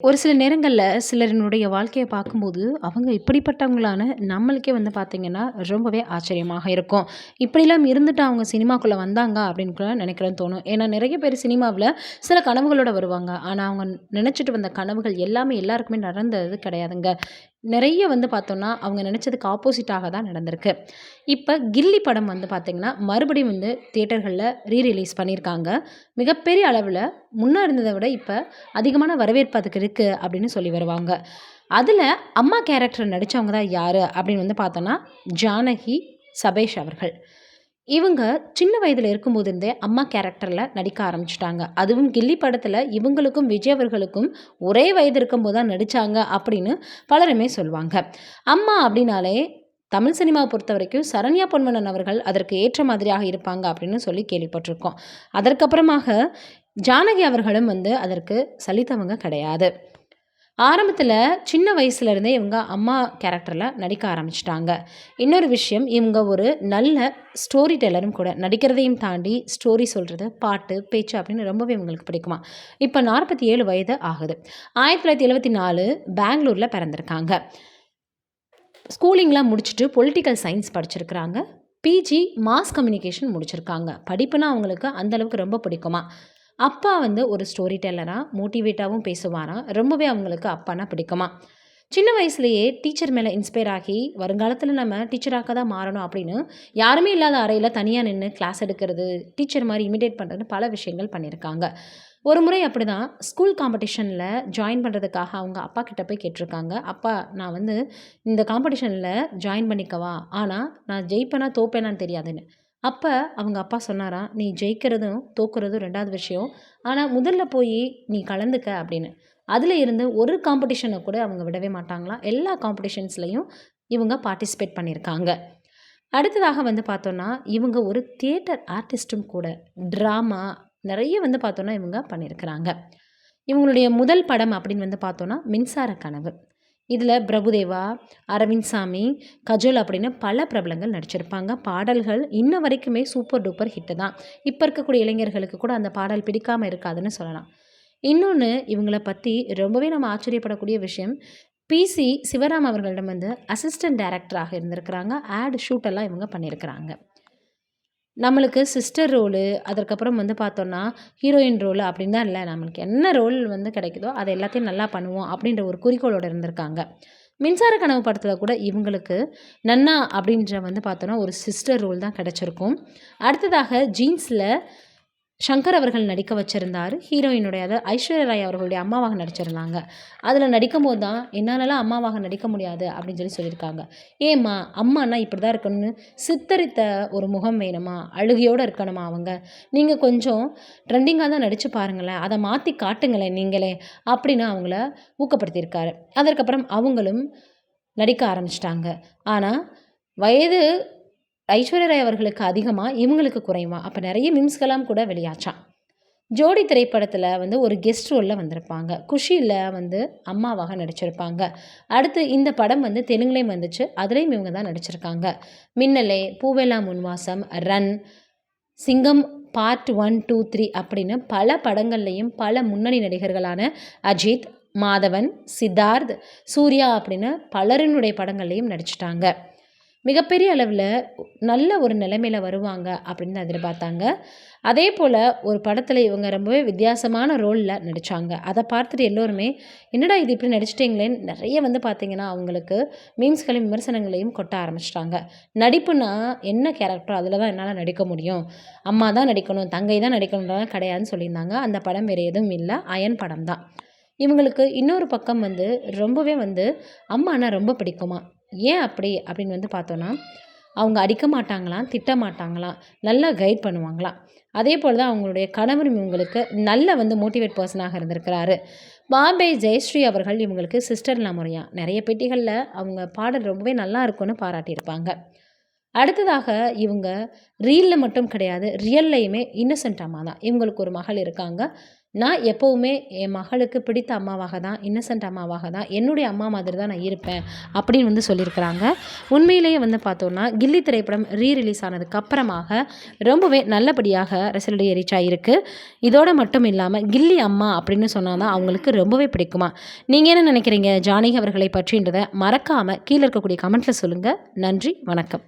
ஒரு சில நேரங்களில் சிலரினுடைய வாழ்க்கையை பார்க்கும்போது அவங்க இப்படிப்பட்டவங்களான நம்மளுக்கே வந்து பார்த்திங்கன்னா ரொம்பவே ஆச்சரியமாக இருக்கும். இப்படிலாம் இருந்துட்டு அவங்க சினிமாக்குள்ளே வந்தாங்க அப்படின்னு கூட நினைக்கிறேன்னு தோணும். ஏன்னா நிறைய பேர் சினிமாவில் சில கனவுகளோட வருவாங்க. ஆனால் அவங்க நினச்சிட்டு வந்த கனவுகள் எல்லாமே எல்லாருக்குமே நடந்தது கிடையாதுங்க. நிறைய வந்து பார்த்தோன்னா அவங்க நினச்சதுக்கு ஆப்போசிட்டாக தான் நடந்திருக்கு. இப்போ கில்லி படம் வந்து பார்த்திங்கன்னா மறுபடியும் வந்து தியேட்டர்களில் ரீ ரிலீஸ் பண்ணியிருக்காங்க. மிகப்பெரிய அளவில் முன்னே இருந்ததை விட இப்போ அதிகமான வரவேற்பு அதுக்கு இருக்குது அப்படின்னு சொல்லி வருவாங்க. அதில் அம்மா கேரக்டர் நடித்தவங்க தான் யார் அப்படின்னு வந்து பார்த்தோன்னா ஜானகி சபேஷ் அவர்கள். இவங்க சின்ன வயதில் இருக்கும்போதிருந்தே அம்மா கேரக்டரில் நடிக்க ஆரம்பிச்சிட்டாங்க. அதுவும் கில்லி படத்தில் இவங்களுக்கும் விஜய் அவர்களுக்கும் ஒரே வயது இருக்கும்போது தான் நடித்தாங்க அப்படின்னு பலருமே சொல்லுவாங்க. அம்மா அப்படின்னாலே தமிழ் சினிமாவை பொறுத்த வரைக்கும் சரண்யா பொன்வனன் அவர்கள் அதற்கு ஏற்ற மாதிரியாக இருப்பாங்க அப்படின்னு சொல்லி கேள்விப்பட்டிருக்கோம். அதற்கப்புறமாக ஜானகி அவர்களும் வந்து அதற்கு சலித்தவங்க கிடையாது. ஆரம்பத்தில் சின்ன வயசுலேருந்தே இவங்க அம்மா கேரக்டரில் நடிக்க ஆரம்பிச்சிட்டாங்க. இன்னொரு விஷயம் இவங்க ஒரு நல்ல ஸ்டோரி டெல்லரும் கூட நடிக்கிறதையும் தாண்டி ஸ்டோரி சொல்கிறது பாட்டு பேச்சு அப்படின்னு ரொம்பவே இவங்களுக்கு பிடிக்குமா? இப்போ நாற்பத்தி ஏழு வயது ஆகுது. ஆயிரத்தி தொள்ளாயிரத்தி எழுபத்தி நாலு பெங்களூரில் பிறந்திருக்காங்க. ஸ்கூலிங்லாம் முடிச்சுட்டு பொலிட்டிக்கல் சயின்ஸ் படிச்சிருக்கிறாங்க. பிஜி மாஸ் கம்யூனிகேஷன் முடிச்சிருக்காங்க. படிப்புனா அவங்களுக்கு அந்தளவுக்கு ரொம்ப பிடிக்குமா? அப்பா வந்து ஒரு ஸ்டோரி டெல்லராக மோட்டிவேட்டாகவும் பேசுவாராம் ரொம்பவே அவங்களுக்கு அப்பானா பிடிக்குமா? சின்ன வயசுலேயே டீச்சர் மேலே இன்ஸ்பயர் ஆகி வருங்காலத்தில் நம்ம டீச்சராக தான் மாறணும் அப்படின்னு யாருமே இல்லாத அறையில் தனியாக நின்று கிளாஸ் எடுக்கிறது டீச்சர் மாதிரி இமிடேட் பண்ணுறதுன்னு பல விஷயங்கள் பண்ணியிருக்காங்க ஒரு முறை அப்படி தான் ஸ்கூல் காம்படிஷனில் ஜாயின் பண்ணுறதுக்காக அவங்க அப்பா கிட்ட போய் கேட்டிருக்காங்க. அப்பா நான் வந்து இந்த காம்படிஷனில் ஜாயின் பண்ணிக்கவா? ஆனால் நான் ஜெயிப்பேனா தோப்பேனான்னு தெரியாதுன்னு. அப்போ அவங்க அப்பா சொன்னாராம் நீ ஜெயிக்கிறதும் தோக்குறதும் ரெண்டாவது விஷயம். ஆனால் முதல்ல போய் நீ கலந்துக்க அப்படின்னு. அதில் இருந்து ஒரு காம்படிஷனை கூட அவங்க விடவே மாட்டாங்களாம் எல்லா காம்படிஷன்ஸ்லையும் இவங்க பார்ட்டிசிபேட் பண்ணியிருக்காங்க அடுத்ததாக வந்து பார்த்தோன்னா இவங்க ஒரு தியேட்டர் ஆர்டிஸ்ட்டும் கூட ட்ராமா நிறைய வந்து பார்த்தோன்னா இவங்க பண்ணியிருக்கிறாங்க இவங்களுடைய முதல் படம் அப்படின்னு வந்து பார்த்தோன்னா மின்சார கனவு. இதில் பிரபுதேவா அரவிந்த் சாமி கஜோல் அப்படின்னு பல பிரபலங்கள் நடிச்சிருப்பாங்க. பாடல்கள் இன்ன வரைக்குமே சூப்பர் டூப்பர் ஹிட்டு தான். இப்போ இருக்கக்கூடிய இளைஞர்களுக்கு கூட அந்த பாடல் பிடிக்காமல் இருக்காதுன்னு சொல்லலாம். இன்னொன்று இவங்களை பற்றி ரொம்பவே நம்ம ஆச்சரியப்படக்கூடிய விஷயம் பிசி சிவராம் அவர்களிடம் வந்து அசிஸ்டன்ட் டைரக்டராக இருந்திருக்கிறாங்க. ஆட் ஷூட்டெல்லாம் இவங்க பண்ணியிருக்கிறாங்க. நம்மளுக்கு சிஸ்டர் ரோலு அதற்கப்புறம் வந்து பார்த்தோன்னா ஹீரோயின் ரோலு அப்படின்னு தான் இல்லை. நம்மளுக்கு என்ன ரோல் வந்து கிடைக்குதோ அதை எல்லாத்தையும் நல்லா பண்ணுவோம் அப்படின்ற ஒரு குறிக்கோளோடு இருந்திருக்காங்க. மின்சார கனவு படத்தில் கூட இவங்களுக்கு நன்னா அப்படின்ற வந்து பார்த்தோன்னா ஒரு சிஸ்டர் ரோல் தான் கிடச்சிருக்கும். அடுத்ததாக ஜீன்ஸில் சங்கர் அவர்கள் நடிக்க வச்சுருந்தார் ஹீரோயினுடைய அதாவது ஐஸ்வர்யா ராய் அவர்களுடைய அம்மாவாக நடிச்சிருந்தாங்க. அதில் நடிக்கும் போது தான் என்னாலலாம் அம்மாவாக நடிக்க முடியாது அப்படின்னு சொல்லி சொல்லியிருக்காங்க. ஏம்மா அம்மானா இப்படி தான் இருக்கணும்னு சித்தரித்த ஒரு முகம் வேணுமா? அழுகையோடு இருக்கணுமா அவங்க? நீங்கள் கொஞ்சம் ட்ரெண்டிங்காக தான் நடித்து பாருங்களேன். அதை மாற்றி காட்டுங்களேன் நீங்களே அப்படின்னு அவங்கள ஊக்கப்படுத்தியிருக்காரு. அதற்கப்புறம் அவங்களும் நடிக்க ஆரம்பிச்சிட்டாங்க. ஆனால் வயது ஐஸ்வர்யா ராய் அவர்களுக்கு அதிகமாக இவங்களுக்கு குறைவா அப்போ நிறைய மிம்ஸ்கெல்லாம் கூட வெளியாச்சான் ஜோடி திரைப்படத்தில் வந்து ஒரு கெஸ்ட் ரோலில் வந்திருப்பாங்க. குஷியில் வந்து அம்மாவாக நடிச்சிருப்பாங்க. அடுத்து இந்த படம் வந்து தெலுங்குலேயும் வந்துச்சு. அதுலேயும் இவங்க தான் நடிச்சிருக்காங்க. Minnale பூவெல்லா முன்வாசம் run Singam part one two three அப்படின்னு பல படங்கள்லையும் பல முன்னணி நடிகர்களான அஜித் மாதவன் சித்தார்த் சூர்யா அப்படின்னு பலரினுடைய படங்கள்லையும் நடிச்சிட்டாங்க. மிகப்பெரிய அளவில் நல்ல ஒரு நிலைமையில் வருவாங்க அப்படின்னு எதிர்பார்த்தாங்க. அதே போல் ஒரு படத்தில் இவங்க ரொம்பவே வித்தியாசமான ரோலில் நடித்தாங்க அதை பார்த்துட்டு எல்லோருமே என்னடா இது இப்படி நடிச்சிட்டிங்களேன்னு நிறைய வந்து பார்த்திங்கன்னா அவங்களுக்கு மீம்ஸ்களையும் விமர்சனங்களையும் கொட்ட ஆரம்பிச்சிட்டாங்க. நடிப்புனா என்ன கேரக்டரோ அதில் தான் என்னால் நடிக்க முடியும். அம்மா தான் நடிக்கணும் தங்கை தான் நடிக்கணுன்றதான் கிடையாதுன்னு சொல்லியிருந்தாங்க. அந்த படம் வேறு எதுவும் இல்லை. அயன் படம் தான். இவங்களுக்கு இன்னொரு பக்கம் வந்து ரொம்பவே வந்து அம்மானா ரொம்ப பிடிக்குமா? ஏன் அப்படி அப்படின்னு வந்து பார்த்தோன்னா அவங்க அடிக்க மாட்டாங்களாம் திட்ட மாட்டாங்களாம் நல்லா கைட் பண்ணுவாங்களாம். அதே போல் தான் அவங்களுடைய கணவரும் இவங்களுக்கு நல்ல வந்து மோட்டிவேட் பர்சனாக இருந்திருக்கிறாரு. பாம்பே ஜெயஸ்ரீ அவர்கள் இவங்களுக்கு சிஸ்டர்லாம் முறையா. நிறைய பெட்டிகளில் அவங்க பாடல் ரொம்பவே நல்லா இருக்கும்னு பாராட்டியிருப்பாங்க. அடுத்ததாக இவங்க ரீலில் மட்டும் கிடையாது ரியல்லையுமே இன்னசென்ட் அம்மா தான் இவங்களுக்கு ஒரு மகள் இருக்காங்க. நான் எப்போவுமே என் மகளுக்கு பிடித்த அம்மாவாக தான் இன்னசென்ட் அம்மாவாக தான் என்னுடைய அம்மா மாதிரி தான் நான் இருப்பேன் அப்படின்னு வந்து சொல்லியிருக்கிறாங்க. உண்மையிலேயே வந்து பார்த்தோன்னா கில்லி திரைப்படம் ரீ ரிலீஸ் ஆனதுக்கு அப்புறமாக ரொம்பவே நல்லபடியாக ரசிகர்களிடையே ரீச் ஆகிருக்கு இதோட மட்டும் இல்லாமல் கில்லி அம்மா அப்படின்னு சொன்னால் தான் அவங்களுக்கு ரொம்பவே பிடிக்குமா? நீங்கள் என்ன நினைக்கிறீங்க? ஜானகி அவர்களை பற்றின்றதை மறக்காமல் கீழே இருக்கக்கூடிய கமெண்ட்டில் சொல்லுங்கள் நன்றி வணக்கம்.